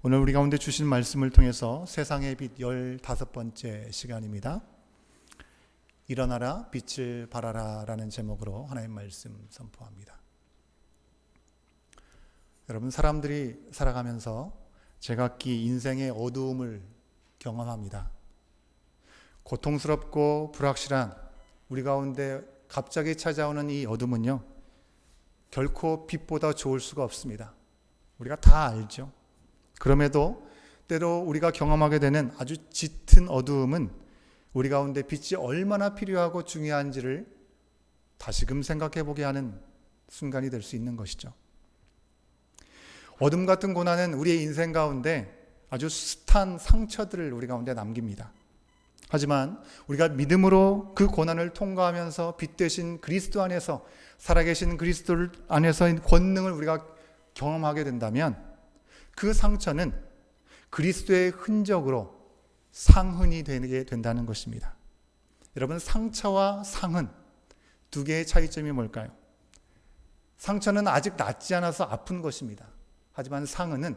오늘 우리 가운데 주신 말씀을 통해서 세상의 빛 열다섯 번째 시간입니다. 일어나라 빛을 발하라 라는 제목으로 하나님 말씀 선포합니다. 여러분 사람들이 살아가면서 제각기 인생의 어두움을 경험합니다. 고통스럽고 불확실한 우리 가운데 갑자기 찾아오는 이 어둠은요. 결코 빛보다 좋을 수가 없습니다. 우리가 다 알죠. 그럼에도 때로 우리가 경험하게 되는 아주 짙은 어두움은 우리 가운데 빛이 얼마나 필요하고 중요한지를 다시금 생각해 보게 하는 순간이 될 수 있는 것이죠. 어둠 같은 고난은 우리의 인생 가운데 아주 숱한 상처들을 우리 가운데 남깁니다. 하지만 우리가 믿음으로 그 고난을 통과하면서 빛 대신 그리스도 안에서 살아계신 그리스도 안에서의 권능을 우리가 경험하게 된다면 그 상처는 그리스도의 흔적으로 상흔이 되게 된다는 것입니다. 여러분 상처와 상흔 두 개의 차이점이 뭘까요? 상처는 아직 낫지 않아서 아픈 것입니다. 하지만 상흔은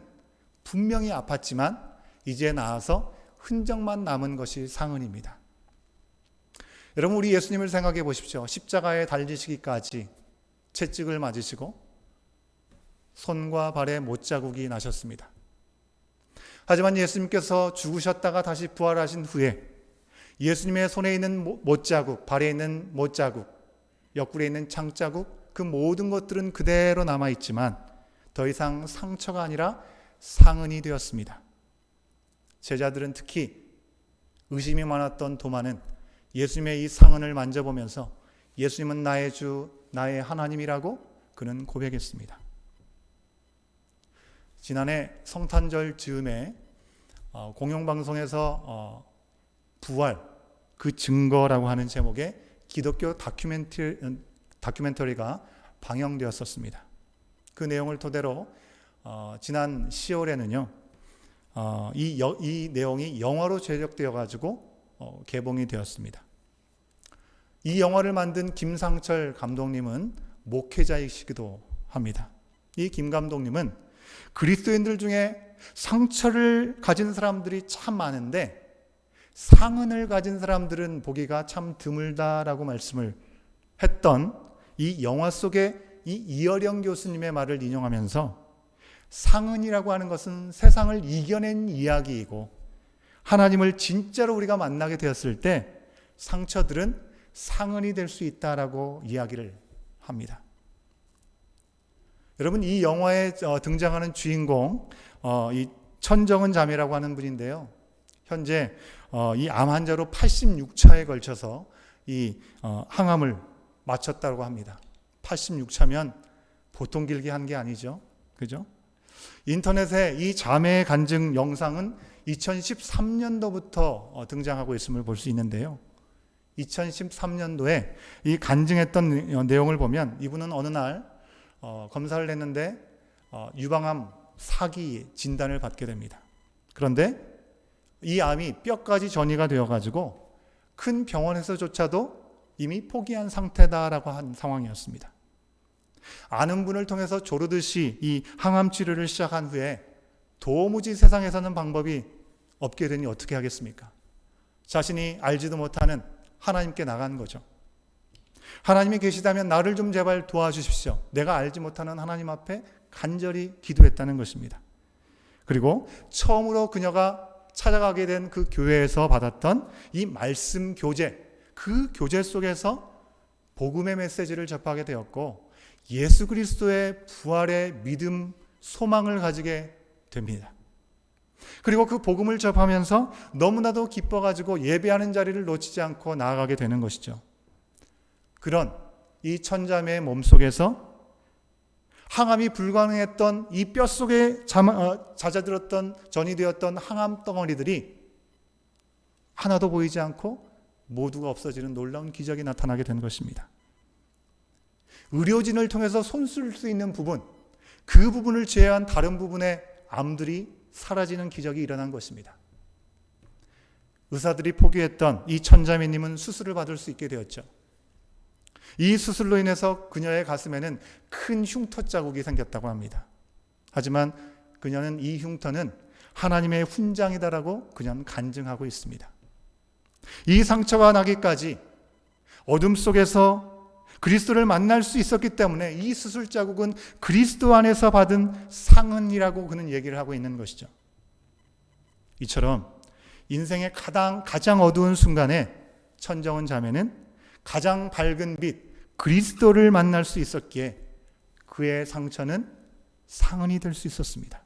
분명히 아팠지만 이제 나아서 흔적만 남은 것이 상흔입니다. 여러분 우리 예수님을 생각해 보십시오. 십자가에 달리시기까지 채찍을 맞으시고 손과 발에 못자국이 나셨습니다. 하지만 예수님께서 죽으셨다가 다시 부활하신 후에 예수님의 손에 있는 못자국, 발에 있는 못자국, 옆구리에 있는 창자국, 그 모든 것들은 그대로 남아 있지만 더 이상 상처가 아니라 상흔이 되었습니다. 제자들은 특히 의심이 많았던 도마는 예수님의 이 상흔을 만져보면서 예수님은 나의 주, 나의 하나님이라고 그는 고백했습니다. 지난해 성탄절 즈음에 어, 공영방송에서 어, 부활 그 증거라고 하는 제목의 기독교 다큐멘터리, 다큐멘터리가 방영되었었습니다. 그 내용을 토대로 어, 지난 10월에는요 이, 이, 내용이 영화로 제작되어 가지고 개봉이 되었습니다. 이 영화를 만든 김상철 감독님은 목회자이시기도 합니다. 이 김 감독님은 그리스도인들 중에 상처를 가진 사람들이 참 많은데 상흔을 가진 사람들은 보기가 참 드물다라고 말씀을 했던 이 영화 속의 이 이어령 교수님의 말을 인용하면서 상흔이라고 하는 것은 세상을 이겨낸 이야기이고 하나님을 진짜로 우리가 만나게 되었을 때 상처들은 상흔이 될 수 있다라고 이야기를 합니다. 여러분 이 영화에 어, 등장하는 주인공 어, 이 천정은 자매라고 하는 분인데요. 현재 어, 이암 환자로 86차에 걸쳐서 이 항암을 마쳤다고 합니다. 86차면 보통 길게 한 게 아니죠. 그죠? 인터넷에 이 자매의 간증 영상은 2013년도부터 등장하고 있음을 볼 수 있는데요. 2013년도에 이 간증했던 내용을 보면 이분은 어느 날 어, 검사를 했는데 어, 유방암 사기 진단을 받게 됩니다. 그런데 이 암이 뼈까지 전이가 되어가지고 큰 병원에서조차도 이미 포기한 상태다라고 한 상황이었습니다. 아는 분을 통해서 조르듯이 이 항암 치료를 시작한 후에 도무지 세상에서는 방법이 없게 되니 어떻게 하겠습니까? 자신이 알지도 못하는 하나님께 나간 거죠. 하나님이 계시다면 나를 좀 제발 도와주십시오. 내가 알지 못하는 하나님 앞에 간절히 기도했다는 것입니다. 그리고 처음으로 그녀가 찾아가게 된 그 교회에서 받았던 이 말씀 교제, 그 교제 속에서 복음의 메시지를 접하게 되었고 예수 그리스도의 부활의 믿음, 소망을 가지게 됩니다. 그리고 그 복음을 접하면서 너무나도 기뻐가지고 예배하는 자리를 놓치지 않고 나아가게 되는 것이죠. 그런 이 천자매의 몸속에서 항암이 불가능했던 이 뼛속에 어, 잦아들었던 전이 되었던 항암 덩어리들이 하나도 보이지 않고 모두가 없어지는 놀라운 기적이 나타나게 된 것입니다. 의료진을 통해서 손쓸 수 있는 부분, 그 부분을 제외한 다른 부분의 암들이 사라지는 기적이 일어난 것입니다. 의사들이 포기했던 이 천자매님은 수술을 받을 수 있게 되었죠. 이 수술로 인해서 그녀의 가슴에는 큰 흉터 자국이 생겼다고 합니다. 하지만 그녀는 이 흉터는 하나님의 훈장이다라고 그냥 간증하고 있습니다. 이 상처가 나기까지 어둠 속에서 그리스도를 만날 수 있었기 때문에 이 수술 자국은 그리스도 안에서 받은 상흔이라고 그는 얘기를 하고 있는 것이죠. 이처럼 인생의 가장, 가장 어두운 순간에 천정은 자매는 가장 밝은 빛, 그리스도를 만날 수 있었기에 그의 상처는 상흔이 될 수 있었습니다.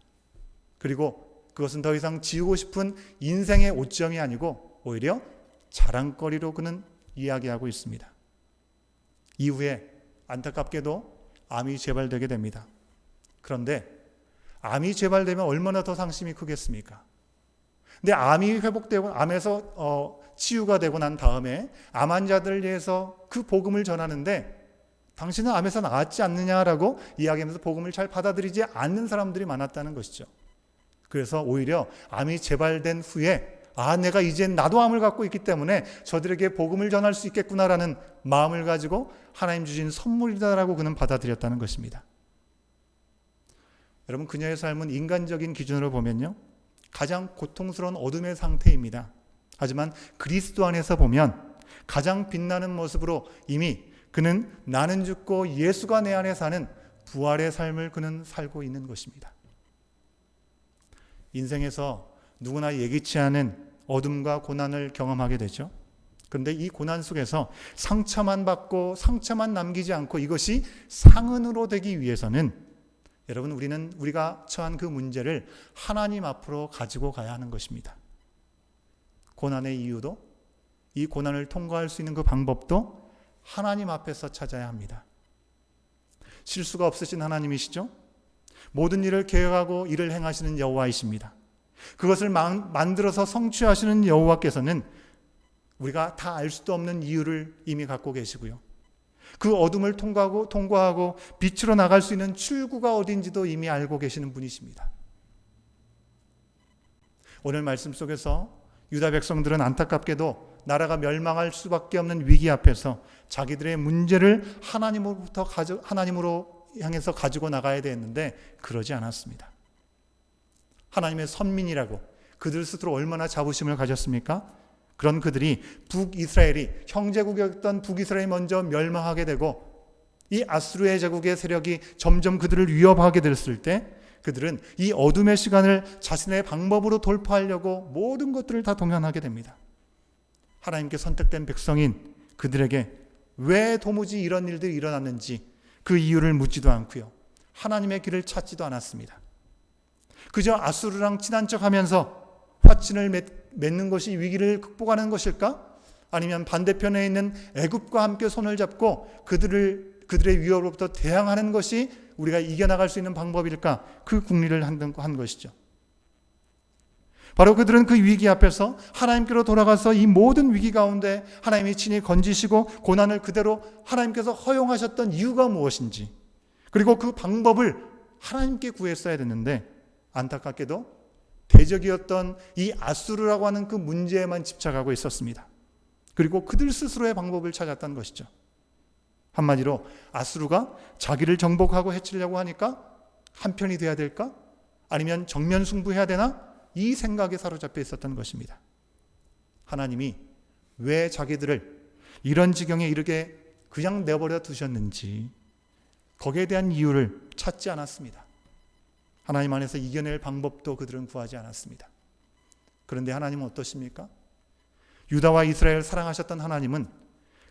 그리고 그것은 더 이상 지우고 싶은 인생의 오점이 아니고 오히려 자랑거리로 그는 이야기하고 있습니다. 이후에 안타깝게도 암이 재발되게 됩니다. 그런데 암이 재발되면 얼마나 더 상심이 크겠습니까? 근데 암이 회복되고 암에서 어, 치유가 되고 난 다음에 암 환자들을 위해서 그 복음을 전하는데 당신은 암에서 나았지 않느냐라고 이야기하면서 복음을 잘 받아들이지 않는 사람들이 많았다는 것이죠. 그래서 오히려 암이 재발된 후에 아, 내가 이제 나도 암을 갖고 있기 때문에 저들에게 복음을 전할 수 있겠구나라는 마음을 가지고 하나님 주신 선물이다라고 그는 받아들였다는 것입니다. 여러분, 그녀의 삶은 인간적인 기준으로 보면요. 가장 고통스러운 어둠의 상태입니다. 하지만 그리스도 안에서 보면 가장 빛나는 모습으로 이미 그는 나는 죽고 예수가 내 안에 사는 부활의 삶을 그는 살고 있는 것입니다. 인생에서 누구나 예기치 않은 어둠과 고난을 경험하게 되죠. 그런데 이 고난 속에서 상처만 받고 상처만 남기지 않고 이것이 상흔으로 되기 위해서는 여러분 우리는 우리가 처한 그 문제를 하나님 앞으로 가지고 가야 하는 것입니다. 고난의 이유도 이 고난을 통과할 수 있는 그 방법도 하나님 앞에서 찾아야 합니다. 실수가 없으신 하나님이시죠? 모든 일을 계획하고 일을 행하시는 여호와이십니다. 그것을 만들어서 성취하시는 여호와께서는 우리가 다 알 수도 없는 이유를 이미 갖고 계시고요. 그 어둠을 통과하고 통과하고 빛으로 나갈 수 있는 출구가 어딘지도 이미 알고 계시는 분이십니다. 오늘 말씀 속에서 유다 백성들은 안타깝게도 나라가 멸망할 수밖에 없는 위기 앞에서 자기들의 문제를 하나님으로부터 가져, 하나님으로 향해서 가지고 나가야 되는데 그러지 않았습니다. 하나님의 선민이라고 그들 스스로 얼마나 자부심을 가졌습니까? 그런 그들이 북이스라엘이 형제국이었던 북이스라엘이 먼저 멸망하게 되고 이 아수르의 제국의 세력이 점점 그들을 위협하게 됐을 때 그들은 이 어둠의 시간을 자신의 방법으로 돌파하려고 모든 것들을 다 동원하게 됩니다. 하나님께 선택된 백성인 그들에게 왜 도무지 이런 일들이 일어났는지 그 이유를 묻지도 않고요. 하나님의 길을 찾지도 않았습니다. 그저 아수르랑 친한 척 하면서 화친을 맺는 것이 위기를 극복하는 것일까? 아니면 반대편에 있는 애굽과 함께 손을 잡고 그들을 그들의 위협으로부터 대항하는 것이 우리가 이겨나갈 수 있는 방법일까? 그 국리를 한 것이죠. 바로 그들은 그 위기 앞에서 하나님께로 돌아가서 이 모든 위기 가운데 하나님이 친히 건지시고 고난을 그대로 하나님께서 허용하셨던 이유가 무엇인지 그리고 그 방법을 하나님께 구했어야 됐는데 안타깝게도 대적이었던 이 아수르라고 하는 그 문제에만 집착하고 있었습니다. 그리고 그들 스스로의 방법을 찾았던 것이죠. 한마디로 아수르가 자기를 정복하고 해치려고 하니까 한편이 돼야 될까? 아니면 정면 승부해야 되나? 이 생각에 사로잡혀 있었던 것입니다. 하나님이 왜 자기들을 이런 지경에 이르게 그냥 내버려 두셨는지 거기에 대한 이유를 찾지 않았습니다. 하나님 안에서 이겨낼 방법도 그들은 구하지 않았습니다. 그런데 하나님은 어떠십니까? 유다와 이스라엘 사랑하셨던 하나님은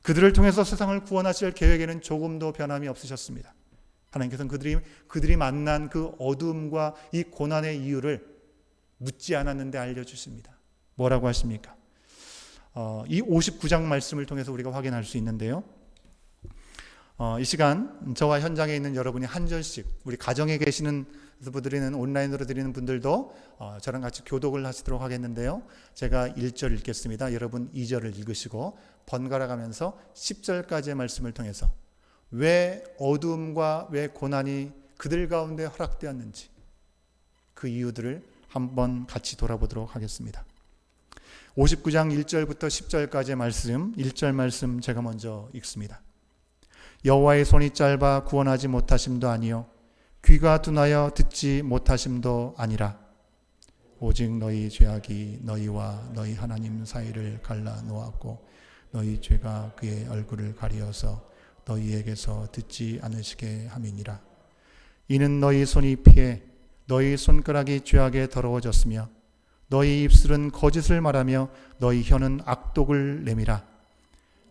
그들을 통해서 세상을 구원하실 계획에는 조금도 변함이 없으셨습니다. 하나님께서는 그들이 그들이 만난 그 어둠과 이 고난의 이유를 묻지 않았는데 알려주십니다. 뭐라고 하십니까? 어, 이 59장 말씀을 통해서 우리가 확인할 수 있는데요. 어, 이 시간 저와 현장에 있는 여러분이 한 절씩 우리 가정에 계시는 유튜브 드리는 온라인으로 드리는 분들도 어, 저랑 같이 교독을 하시도록 하겠는데요. 제가 1절 읽겠습니다. 여러분 2절을 읽으시고 번갈아 가면서 10절까지의 말씀을 통해서 왜 어둠과 왜 고난이 그들 가운데 허락되었는지 그 이유들을 한번 같이 돌아보도록 하겠습니다. 59장 1절부터 10절까지의 말씀, 1절 말씀 제가 먼저 읽습니다. 여호와의 손이 짧아 구원하지 못하심도 아니요 귀가 둔하여 듣지 못하심도 아니라 오직 너희 죄악이 너희와 너희 하나님 사이를 갈라 놓았고 너희 죄가 그의 얼굴을 가리어서 너희에게서 듣지 않으시게 함이니라. 이는 너희 손이 피해 너희 손가락이 죄악에 더러워졌으며 너희 입술은 거짓을 말하며 너희 혀는 악독을 내밀어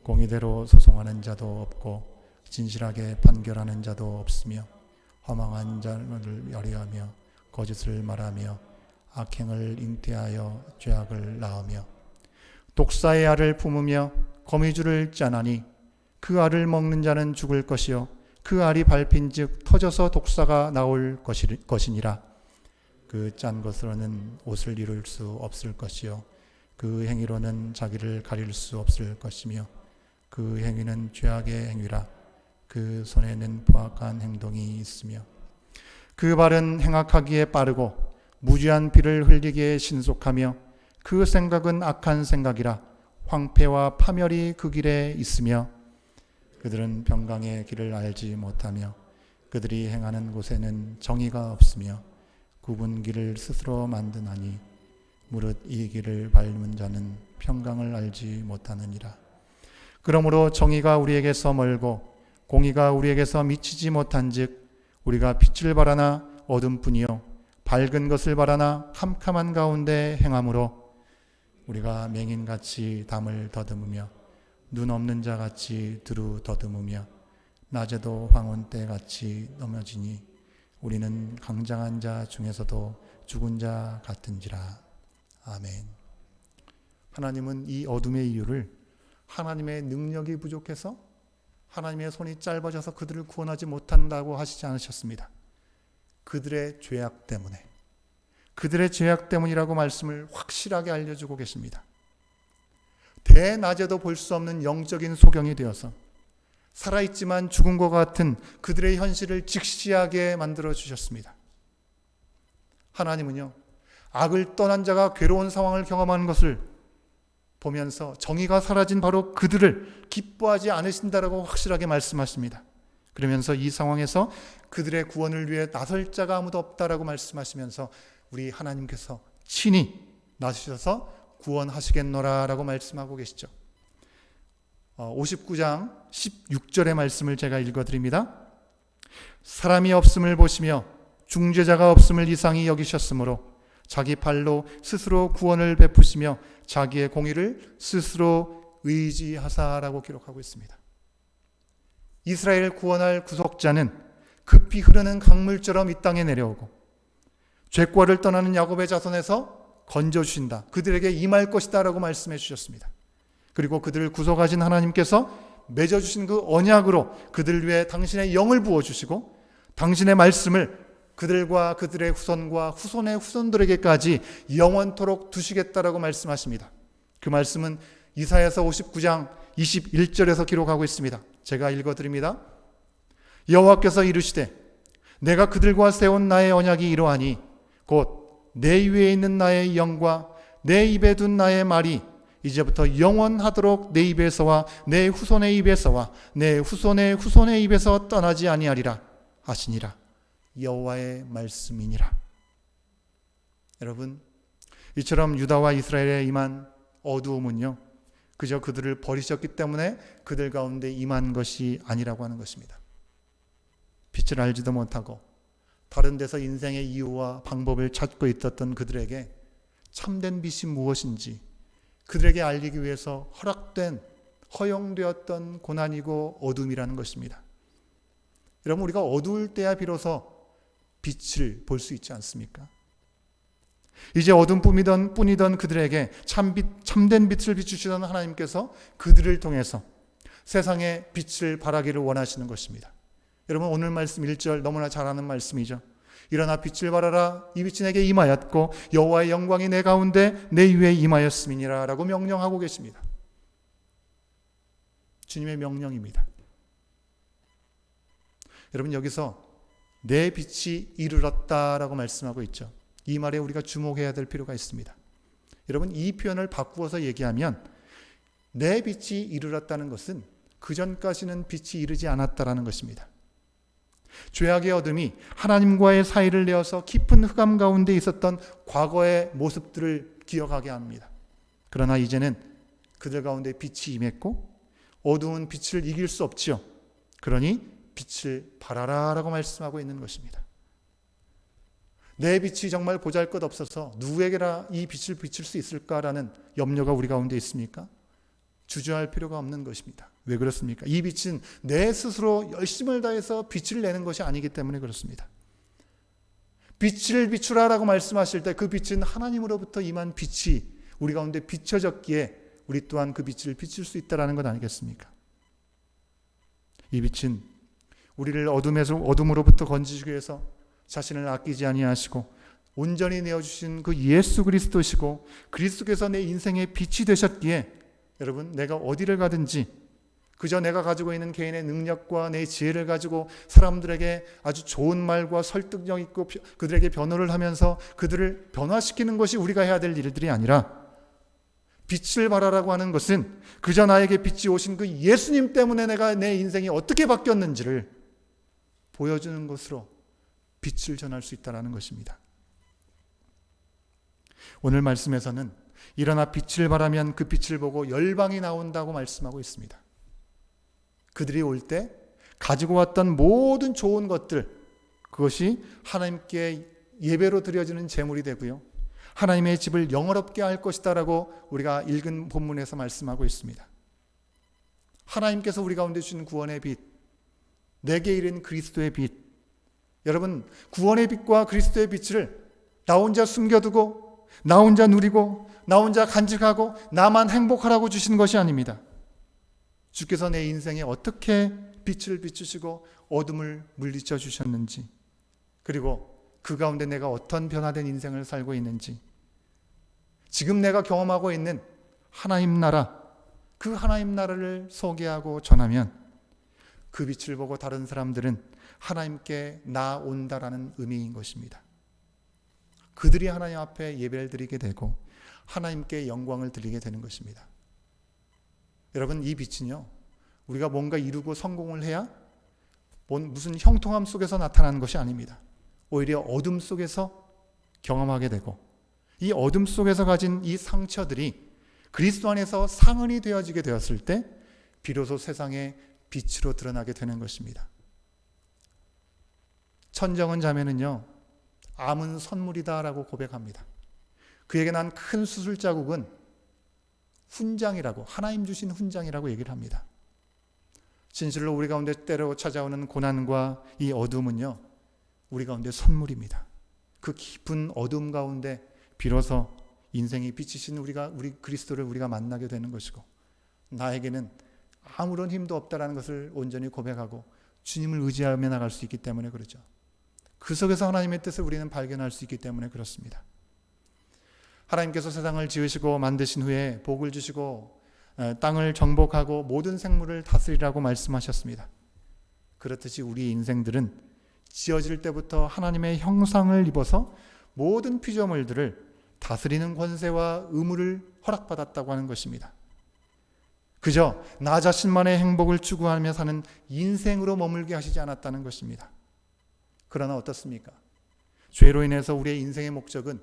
공의대로 소송하는 자도 없고 진실하게 판결하는 자도 없으며 허망한 자를 열의하며 거짓을 말하며 악행을 잉태하여 죄악을 낳으며 독사의 알을 품으며 거미줄을 짜나니 그 알을 먹는 자는 죽을 것이요 그 알이 밟힌즉 터져서 독사가 나올 것이, 것이니라. 그 짠 것으로는 옷을 이룰 수 없을 것이요 그 행위로는 자기를 가릴 수 없을 것이며 그 행위는 죄악의 행위라 그 손에는 포악한 행동이 있으며 그 발은 행악하기에 빠르고 무지한 피를 흘리기에 신속하며 그 생각은 악한 생각이라 황폐와 파멸이 그 길에 있으며 그들은 평강의 길을 알지 못하며 그들이 행하는 곳에는 정의가 없으며 굽은 길을 스스로 만드나니 무릇 이 길을 밟는 자는 평강을 알지 못하느니라. 그러므로 정의가 우리에게서 멀고 공의가 우리에게서 미치지 못한즉 우리가 빛을 바라나 어둠뿐이요 밝은 것을 바라나 캄캄한 가운데 행함으로 우리가 맹인같이 담을 더듬으며 눈 없는 자같이 두루 더듬으며 낮에도 황혼 때 같이 넘어지니 우리는 강장한 자 중에서도 죽은 자 같은지라 아멘. 하나님은 이 어둠의 이유를 하나님의 능력이 부족해서 하나님의 손이 짧아져서 그들을 구원하지 못한다고 하시지 않으셨습니다. 그들의 죄악 때문에 그들의 죄악 때문이라고 말씀을 확실하게 알려주고 계십니다. 대낮에도 볼 수 없는 영적인 소경이 되어서 살아있지만 죽은 것 같은 그들의 현실을 직시하게 만들어 주셨습니다. 하나님은요, 악을 떠난 자가 괴로운 상황을 경험하는 것을 보면서 정의가 사라진 바로 그들을 기뻐하지 않으신다라고 확실하게 말씀하십니다. 그러면서 이 상황에서 그들의 구원을 위해 나설 자가 아무도 없다라고 말씀하시면서 우리 하나님께서 친히 나서셔서 구원하시겠노라라고 말씀하고 계시죠. 59장 16절의 말씀을 제가 읽어드립니다. 사람이 없음을 보시며 중재자가 없음을 이상히 여기셨으므로 자기 팔로 스스로 구원을 베푸시며 자기의 공의를 스스로 의지하사라고 기록하고 있습니다. 이스라엘 구원할 구속자는 급히 흐르는 강물처럼 이 땅에 내려오고 죄과를 떠나는 야곱의 자손에서 건져 주신다. 그들에게 임할 것이다 라고 말씀해 주셨습니다. 그리고 그들을 구속하신 하나님께서 맺어 주신 그 언약으로 그들 위해 당신의 영을 부어 주시고 당신의 말씀을 그들과 그들의 후손과 후손의 후손들에게까지 영원토록 두시겠다라고 말씀하십니다. 그 말씀은 이사야서 59장 21절에서 기록하고 있습니다. 제가 읽어 드립니다. 여호와께서 이르시되 내가 그들과 세운 나의 언약이 이러하니 곧 내 위에 있는 나의 영과 내 입에 둔 나의 말이 이제부터 영원하도록 내 입에서와 내 후손의 입에서와 내 후손의 후손의 입에서 떠나지 아니하리라 하시니라. 여호와의 말씀이니라. 여러분, 이처럼 유다와 이스라엘에 임한 어두움은요, 그저 그들을 버리셨기 때문에 그들 가운데 임한 것이 아니라고 하는 것입니다. 빛을 알지도 못하고 다른 데서 인생의 이유와 방법을 찾고 있었던 그들에게 참된 빛이 무엇인지 그들에게 알리기 위해서 허락된 허용되었던 고난이고 어둠이라는 것입니다. 여러분 우리가 어두울 때야 비로소 빛을 볼 수 있지 않습니까? 이제 어둠 뿐이던 뿐이던 그들에게 참 빛, 참된 빛을 비추시던 하나님께서 그들을 통해서 세상에 빛을 발하기를 원하시는 것입니다. 여러분 오늘 말씀 1절 너무나 잘 아는 말씀이죠. 일어나 빛을 발하라 이 빛이 내게 임하였고 여호와의 영광이 내 가운데 내 위에 임하였음이니라라고 명령하고 계십니다. 주님의 명령입니다. 여러분 여기서 내 빛이 이르렀다라고 말씀하고 있죠. 이 말에 우리가 주목해야 될 필요가 있습니다. 여러분 이 표현을 바꾸어서 얘기하면 내 빛이 이르렀다는 것은 그 전까지는 빛이 이르지 않았다라는 것입니다. 죄악의 어둠이 하나님과의 사이를 내어서 깊은 흑암 가운데 있었던 과거의 모습들을 기억하게 합니다. 그러나 이제는 그들 가운데 빛이 임했고 어두운 빛을 이길 수 없지요. 그러니 빛을 발하라라고 말씀하고 있는 것입니다. 내 빛이 정말 보잘 것 없어서 누구에게나 이 빛을 비칠 수 있을까라는 염려가 우리 가운데 있습니까? 주저할 필요가 없는 것입니다. 왜 그렇습니까? 이 빛은 내 스스로 열심을 다해서 빛을 내는 것이 아니기 때문에 그렇습니다. 빛을 비추라라고 말씀하실 때 그 빛은 하나님으로부터 임한 빛이 우리 가운데 비춰졌기에 우리 또한 그 빛을 비칠 수 있다라는 것 아니겠습니까? 이 빛은 우리를 어둠에서 어둠으로부터 건지시기 위해서 자신을 아끼지 아니하시고 온전히 내어 주신 그 예수 그리스도시고 그리스도께서 내 인생의 빛이 되셨기에 여러분 내가 어디를 가든지 그저 내가 가지고 있는 개인의 능력과 내 지혜를 가지고 사람들에게 아주 좋은 말과 설득력 있고 그들에게 변호를 하면서 그들을 변화시키는 것이 우리가 해야 될 일들이 아니라 빛을 발하라고 하는 것은 그저 나에게 빛이 오신 그 예수님 때문에 내가 내 인생이 어떻게 바뀌었는지를 보여주는 것으로 빛을 전할 수 있다는 것입니다. 오늘 말씀에서는 일어나 빛을 발하면 그 빛을 보고 열방이 나온다고 말씀하고 있습니다. 그들이 올 때 가지고 왔던 모든 좋은 것들 그것이 하나님께 예배로 드려지는 제물이 되고요. 하나님의 집을 영어롭게 할 것이다라고 우리가 읽은 본문에서 말씀하고 있습니다. 하나님께서 우리 가운데 주신 구원의 빛, 내게 이른 그리스도의 빛. 여러분, 구원의 빛과 그리스도의 빛을 나 혼자 숨겨두고, 나 혼자 누리고, 나 혼자 간직하고, 나만 행복하라고 주신 것이 아닙니다. 주께서 내 인생에 어떻게 빛을 비추시고 어둠을 물리쳐 주셨는지, 그리고 그 가운데 내가 어떤 변화된 인생을 살고 있는지, 지금 내가 경험하고 있는 하나님 나라, 그 하나님 나라를 소개하고 전하면 그 빛을 보고 다른 사람들은 하나님께 나온다라는 의미인 것입니다. 그들이 하나님 앞에 예배를 드리게 되고 하나님께 영광을 드리게 되는 것입니다. 여러분, 이 빛은요, 우리가 뭔가 이루고 성공을 해야 무슨 형통함 속에서 나타나는 것이 아닙니다. 오히려 어둠 속에서 경험하게 되고 이 어둠 속에서 가진 이 상처들이 그리스도 안에서 상흔이 되어지게 되었을 때 비로소 세상에 빛으로 드러나게 되는 것입니다. 천정은 자매는요, 암은 선물이다라고 고백합니다. 그에게 난 큰 수술 자국은 훈장이라고, 하나님 주신 훈장이라고 얘기를 합니다. 진실로 우리 가운데 때로 찾아오는 고난과 이 어둠은요, 우리 가운데 선물입니다. 그 깊은 어둠 가운데 비로소 인생이 빛이신 우리가 우리 그리스도를 우리가 만나게 되는 것이고 나에게는 아무런 힘도 없다라는 것을 온전히 고백하고 주님을 의지하며 나갈 수 있기 때문에 그러죠. 그 속에서 하나님의 뜻을 우리는 발견할 수 있기 때문에 그렇습니다. 하나님께서 세상을 지으시고 만드신 후에 복을 주시고 땅을 정복하고 모든 생물을 다스리라고 말씀하셨습니다. 그렇듯이 우리 인생들은 지어질 때부터 하나님의 형상을 입어서 모든 피조물들을 다스리는 권세와 의무를 허락받았다고 하는 것입니다. 그저 나 자신만의 행복을 추구하며 사는 인생으로 머물게 하시지 않았다는 것입니다. 그러나 어떻습니까? 죄로 인해서 우리의 인생의 목적은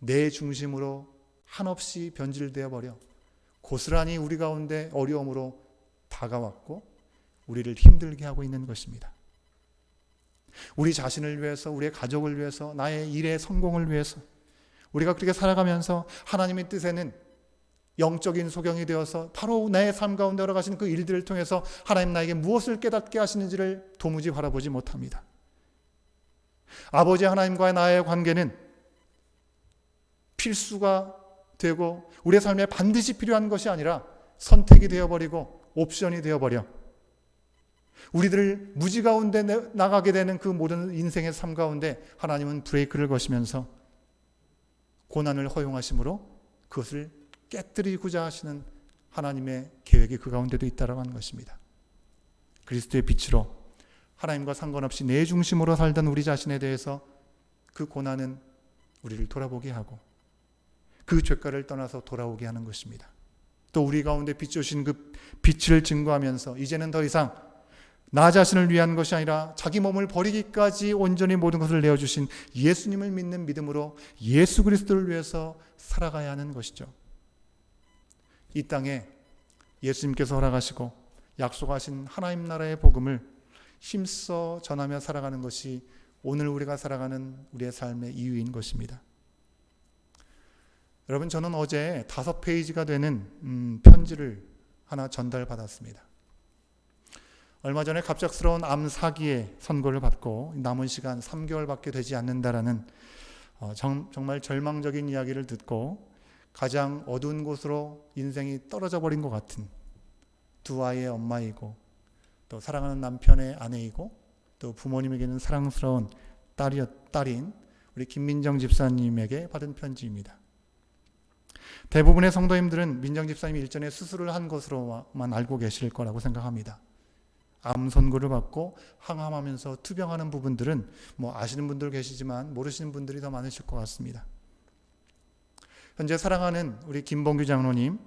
내 중심으로 한없이 변질되어 버려 고스란히 우리 가운데 어려움으로 다가왔고 우리를 힘들게 하고 있는 것입니다. 우리 자신을 위해서, 우리의 가족을 위해서, 나의 일의 성공을 위해서 우리가 그렇게 살아가면서 하나님의 뜻에는 영적인 소경이 되어서 바로 나의 삶 가운데 걸어가시는 그 일들을 통해서 하나님 나에게 무엇을 깨닫게 하시는지를 도무지 바라보지 못합니다. 아버지 하나님과의 나의 관계는 필수가 되고 우리의 삶에 반드시 필요한 것이 아니라 선택이 되어버리고 옵션이 되어버려 우리들 무지 가운데 나가게 되는 그 모든 인생의 삶 가운데 하나님은 브레이크를 거시면서 고난을 허용하심으로 그것을 깨뜨리고자 하시는 하나님의 계획이 그 가운데도 있다라고 하는 것입니다. 그리스도의 빛으로 하나님과 상관없이 내 중심으로 살던 우리 자신에 대해서 그 고난은 우리를 돌아보게 하고 그 죄가를 떠나서 돌아오게 하는 것입니다. 또 우리 가운데 비추신 그 빛을 증거하면서 이제는 더 이상 나 자신을 위한 것이 아니라 자기 몸을 버리기까지 온전히 모든 것을 내어주신 예수님을 믿는 믿음으로 예수 그리스도를 위해서 살아가야 하는 것이죠. 이 땅에 예수님께서 허락하시고 약속하신 하나님 나라의 복음을 힘써 전하며 살아가는 것이 오늘 우리가 살아가는 우리의 삶의 이유인 것입니다. 여러분 저는 어제 다섯 페이지가 되는 음, 편지를 하나 전달받았습니다. 얼마 전에 갑작스러운 암 사기에 선고를 받고 남은 시간 3개월밖에 되지 않는다라는 어, 정, 정말 절망적인 이야기를 듣고 가장 어두운 곳으로 인생이 떨어져 버린 것 같은 두 아이의 엄마이고 또 사랑하는 남편의 아내이고 또 부모님에게는 사랑스러운 딸이 딸인 우리 김민정 집사님에게 받은 편지입니다. 대부분의 성도님들은 민정 집사님이 일전에 수술을 한 것으로만 알고 계실 거라고 생각합니다. 암 선고를 받고 항암하면서 투병하는 부분들은 뭐 아시는 분들 계시지만 모르시는 분들이 더 많으실 것 같습니다. 현재 사랑하는 우리 김봉규 장로님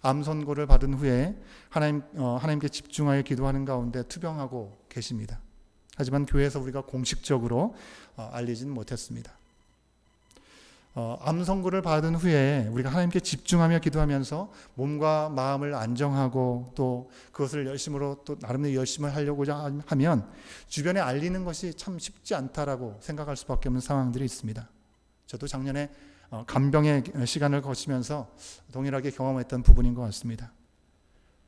암 선고를 받은 후에 하나님 어, 하나님께 집중하여 기도하는 가운데 투병하고 계십니다. 하지만 교회에서 우리가 공식적으로 어, 알리진 못했습니다. 어, 암 선고를 받은 후에 우리가 하나님께 집중하며 기도하면서 몸과 마음을 안정하고 또 그것을 열심으로 또 나름대로 열심을 하려고자 하면 주변에 알리는 것이 참 쉽지 않다라고 생각할 수밖에 없는 상황들이 있습니다. 저도 작년에 어, 간병의 시간을 거치면서 동일하게 경험했던 부분인 것 같습니다.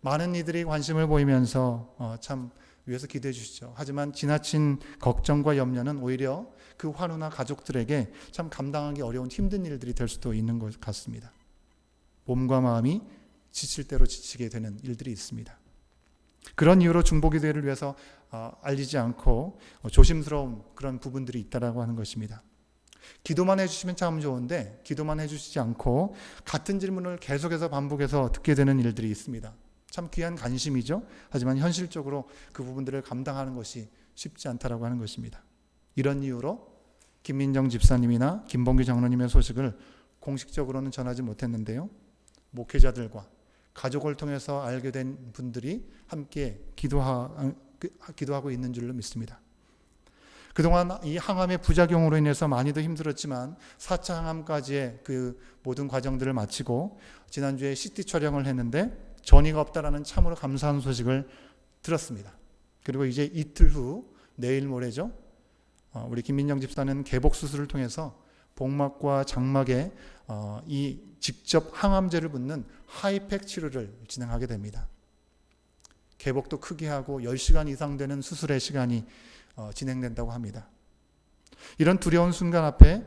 많은 이들이 관심을 보이면서 어, 참 위해서 기도해 주시죠. 하지만 지나친 걱정과 염려는 오히려 그 환우나 가족들에게 참 감당하기 어려운 힘든 일들이 될 수도 있는 것 같습니다. 몸과 마음이 지칠 대로 지치게 되는 일들이 있습니다. 그런 이유로 중보기도회를 위해서 어, 알리지 않고 조심스러운 그런 부분들이 있다라고 하는 것입니다. 기도만 해주시면 참 좋은데 기도만 해주시지 않고 같은 질문을 계속해서 반복해서 듣게 되는 일들이 있습니다. 참 귀한 관심이죠. 하지만 현실적으로 그 부분들을 감당하는 것이 쉽지 않다라고 하는 것입니다. 이런 이유로 김민정 집사님이나 김봉규 장로님의 소식을 공식적으로는 전하지 못했는데요. 목회자들과 가족을 통해서 알게 된 분들이 함께 기도하, 기도하고 있는 줄로 믿습니다. 그동안 이 항암의 부작용으로 인해서 많이도 힘들었지만 4차 항암까지의 그 모든 과정들을 마치고 지난주에 CT 촬영을 했는데 전이가 없다라는 참으로 감사한 소식을 들었습니다. 그리고 이제 이틀 후 내일 모레죠. 어, 우리 김민정 집사는 개복 수술을 통해서 복막과 장막에 어, 이 직접 항암제를 붓는 하이팩 치료를 진행하게 됩니다. 개복도 크게 하고 10시간 이상 되는 수술의 시간이 어, 진행된다고 합니다. 이런 두려운 순간 앞에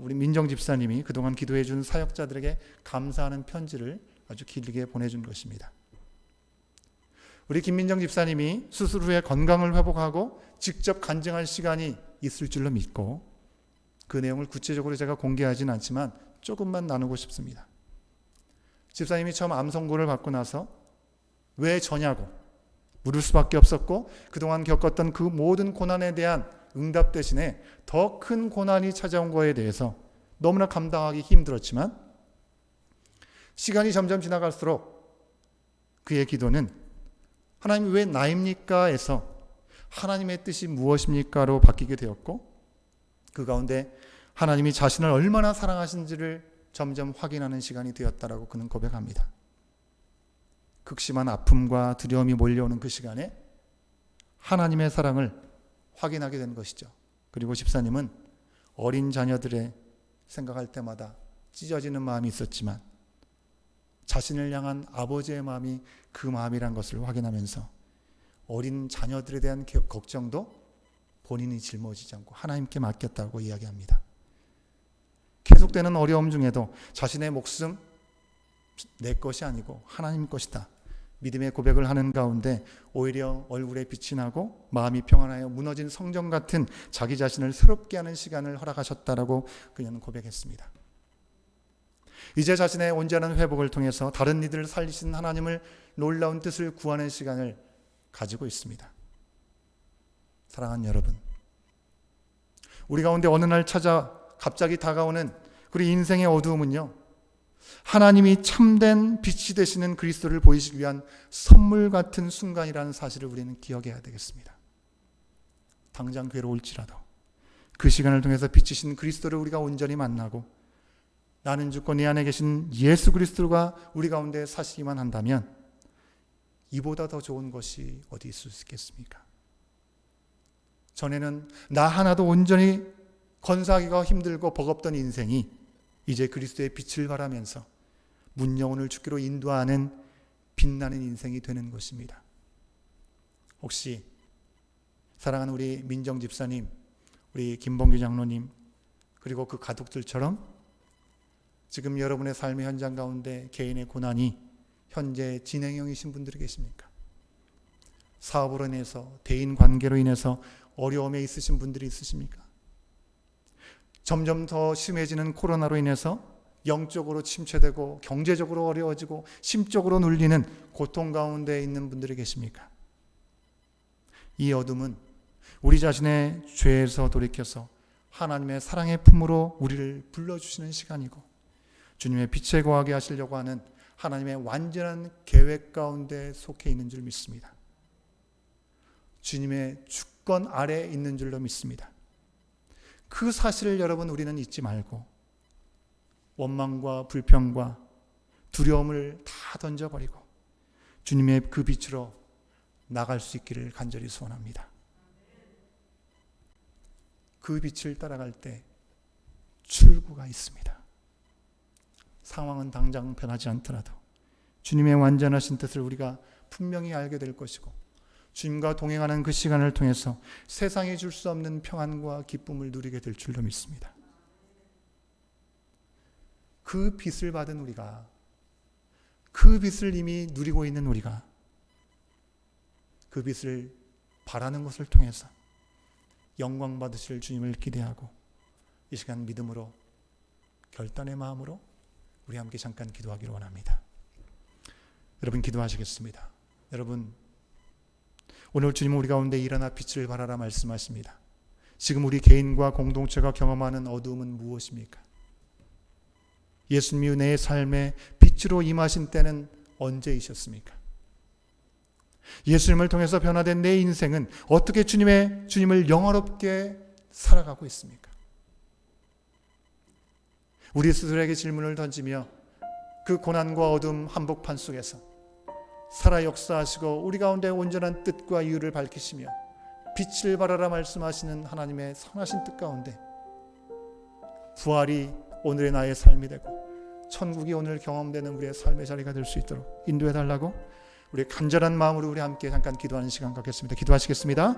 우리 민정 집사님이 그동안 기도해 준 사역자들에게 감사하는 편지를 아주 길게 보내준 것입니다. 우리 김민정 집사님이 수술 후에 건강을 회복하고 직접 간증할 시간이 있을 줄로 믿고 그 내용을 구체적으로 제가 공개하진 않지만 조금만 나누고 싶습니다. 집사님이 처음 암 선고를 받고 나서 왜 저냐고 물을 수밖에 없었고 그동안 겪었던 그 모든 고난에 대한 응답 대신에 더 큰 고난이 찾아온 거에 대해서 너무나 감당하기 힘들었지만 시간이 점점 지나갈수록 그의 기도는 하나님 왜 나입니까? 에서 하나님의 뜻이 무엇입니까?로 바뀌게 되었고 그 가운데 하나님이 자신을 얼마나 사랑하신지를 점점 확인하는 시간이 되었다라고 그는 고백합니다. 극심한 아픔과 두려움이 몰려오는 그 시간에 하나님의 사랑을 확인하게 된 것이죠. 그리고 집사님은 어린 자녀들의 생각할 때마다 찢어지는 마음이 있었지만 자신을 향한 아버지의 마음이 그 마음이란 것을 확인하면서 어린 자녀들에 대한 걱정도 본인이 짊어지지 않고 하나님께 맡겼다고 이야기합니다. 계속되는 어려움 중에도 자신의 목숨 내 것이 아니고 하나님 것이다. 믿음의 고백을 하는 가운데 오히려 얼굴에 빛이 나고 마음이 평안하여 무너진 성전 같은 자기 자신을 새롭게 하는 시간을 허락하셨다라고 그녀는 고백했습니다. 이제 자신의 온전한 회복을 통해서 다른 이들을 살리신 하나님을 놀라운 뜻을 구하는 시간을 가지고 있습니다. 사랑하는 여러분, 우리 가운데 어느 날 찾아 갑자기 다가오는 우리 인생의 어두움은요, 하나님이 참된 빛이 되시는 그리스도를 보이시기 위한 선물 같은 순간이라는 사실을 우리는 기억해야 되겠습니다. 당장 괴로울지라도 그 시간을 통해서 빛이신 그리스도를 우리가 온전히 만나고 나는 죽고 내 안에 계신 예수 그리스도가 우리 가운데 사시기만 한다면 이보다 더 좋은 것이 어디 있을 수 있겠습니까? 전에는 나 하나도 온전히 건사하기가 힘들고 버겁던 인생이 이제 그리스도의 빛을 발하면서 문영혼을 죽기로 인도하는 빛나는 인생이 되는 것입니다. 혹시 사랑하는 우리 민정 집사님, 우리 김봉규 장로님, 그리고 그 가족들처럼 지금 여러분의 삶의 현장 가운데 개인의 고난이 현재 진행형이신 분들이 계십니까? 사업으로 인해서 대인 관계로 인해서 어려움에 있으신 분들이 있으십니까? 점점 더 심해지는 코로나로 인해서 영적으로 침체되고 경제적으로 어려워지고 심적으로 눌리는 고통 가운데 있는 분들이 계십니까? 이 어둠은 우리 자신의 죄에서 돌이켜서 하나님의 사랑의 품으로 우리를 불러주시는 시간이고 주님의 빛에 거하게 하시려고 하는 하나님의 완전한 계획 가운데 속해 있는 줄 믿습니다. 주님의 주권 아래 있는 줄로 믿습니다. 그 사실을 여러분 우리는 잊지 말고 원망과 불평과 두려움을 다 던져버리고 주님의 그 빛으로 나갈 수 있기를 간절히 소원합니다. 그 빛을 따라갈 때 출구가 있습니다. 상황은 당장 변하지 않더라도 주님의 완전하신 뜻을 우리가 분명히 알게 될 것이고 주님과 동행하는 그 시간을 통해서 세상이 줄 수 없는 평안과 기쁨을 누리게 될 줄로 믿습니다. 그 빛을 받은 우리가 그 빛을 이미 누리고 있는 우리가 그 빛을 바라는 것을 통해서 영광 받으실 주님을 기대하고 이 시간 믿음으로 결단의 마음으로 우리 함께 잠깐 기도하기를 원합니다. 여러분 기도하시겠습니다. 여러분 오늘 주님은 우리 가운데 일어나 빛을 발하라 말씀하십니다. 지금 우리 개인과 공동체가 경험하는 어두움은 무엇입니까? 예수님이 내 삶에 빛으로 임하신 때는 언제이셨습니까? 예수님을 통해서 변화된 내 인생은 어떻게 주님의 주님을 영화롭게 살아가고 있습니까? 우리 스스로에게 질문을 던지며 그 고난과 어둠 한복판 속에서 살아 역사하시고 우리 가운데 온전한 뜻과 이유를 밝히시며 빛을 발하라 말씀하시는 하나님의 선하신 뜻 가운데 부활이 오늘의 나의 삶이 되고 천국이 오늘 경험되는 우리의 삶의 자리가 될 수 있도록 인도해 달라고 우리 간절한 마음으로 우리 함께 잠깐 기도하는 시간 갖겠습니다. 기도하시겠습니다.